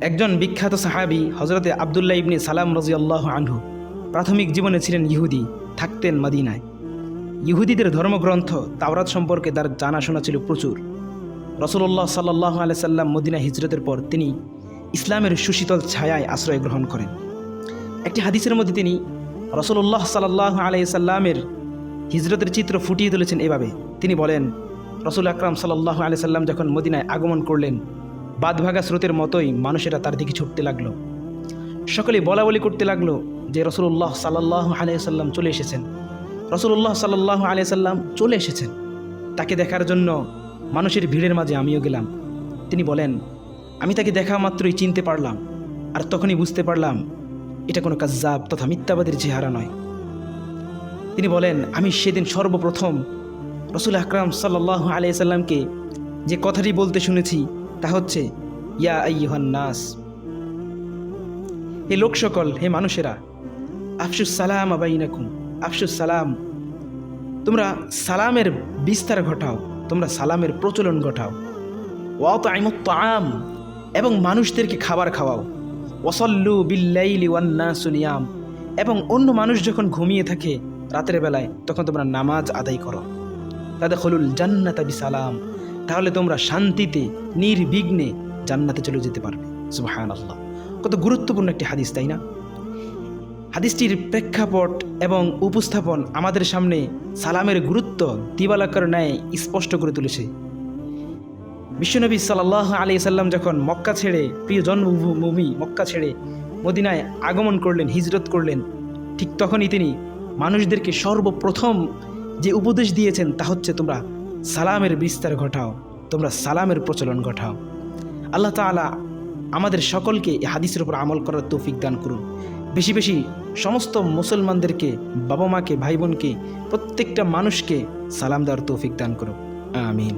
একজন বিখ্যাত সাহাবি হজরতে আবদুল্লাহ ইবনে সালাম রাজিয়াল্লাহ আনহু প্রাথমিক জীবনে ছিলেন ইহুদি, থাকতেন মদিনায়। ইহুদিদের ধর্মগ্রন্থ তাওরাত সম্পর্কে তার জানাশোনা ছিল প্রচুর। রসুল্লাহ সাল্লাহ সাল্লাম মদিনা হিজরতের পর তিনি ইসলামের সুশীতল ছায়ায় আশ্রয় গ্রহণ করেন। একটি হাদিসের মধ্যে তিনি রসুল্লাহ সাল্লাহ সাল্লামের হিজরতের চিত্র ফুটিয়ে তুলেছেন এভাবে। তিনি বলেন, রসুল আকরাম সাল্লাহ সাল্লাম যখন মদিনায় আগমন করলেন বাদভাগা স্রোতের মতোই মানুষেরা তার দিকে ছুটতে লাগল। সকলে বলা বলি করতে লাগল যে রসুল্লাহ সাল্লাহ আলিয়াল্লাম চলে এসেছেন। রসুল্লাহ সাল্লাহ আলিয়াল্লাম চলে এসেছেন। তাকে দেখার জন্য মানুষের ভিড়ের মাঝে আমিও গেলাম। তিনি বলেন, আমি তাকে দেখা মাত্রই চিনতে পারলাম আর তখনই বুঝতে পারলাম এটা কোনো কাজ্জাব তথা মিথ্যাবাদের চেহারা নয়। তিনি বলেন, আমি সেদিন সর্বপ্রথম রসুল আকরাম সাল্লাহ আলিয়াল্লামকে যে কথাটি বলতে শুনেছি তা হচ্ছে, ইয়া আইয়ুহান নাস হে লোক সকল হে মানুষেরা আফসুস সালাম আবাইনাকুম আফসুস সালাম। তোমরা সালামের বিস্তার ঘটাও, তোমরা সালামের প্রচলন ঘটাও। ওয়াত আইমত আম এবং মানুষদেরকে খাবার খাওয়াও। ওসল্লু বিল্লাইলি ওয়ান্না সুনিয়াম এবং অন্য মানুষ যখন ঘুমিয়ে থাকে রাতের বেলায়, তখন তোমরা নামাজ আদায় করো। তাদের হলুল জান্নাত সালাম তাহলে তোমরা শান্তিতে, নির্বিঘ্নে জান্নাতে চলে যেতে পারবে। সুবাহান আল্লাহ কত গুরুত্বপূর্ণ একটি হাদিস, তাই না? হাদিসটির প্রেক্ষাপট এবং উপস্থাপন আমাদের সামনে সালামের গুরুত্ব দিবালাকার ন্যায় স্পষ্ট করে তুলেছে। বিশ্বনবী সাল্লাহ আলি সাল্লাম যখন মক্কা ছেড়ে, প্রিয় জন্মভূমি মক্কা ছেড়ে মদিনায় আগমন করলেন, হিজরত করলেন, ঠিক তখনই তিনি মানুষদেরকে সর্বপ্রথম যে উপদেশ দিয়েছেন তা হচ্ছে তোমরা সালামের বিস্তার ঘটাও, তোমরা সালামের প্রচলন ঘটাও। আল্লাহ তালা আমাদের সকলকে এই হাদিসের উপর আমল করার তৌফিক দান করুন। বেশি বেশি সমস্ত মুসলমানদেরকে বাবা মাকে ভাই বোনকে প্রত্যেকটা মানুষকে সালাম দেওয়ার তৌফিক দান করুন আমিন।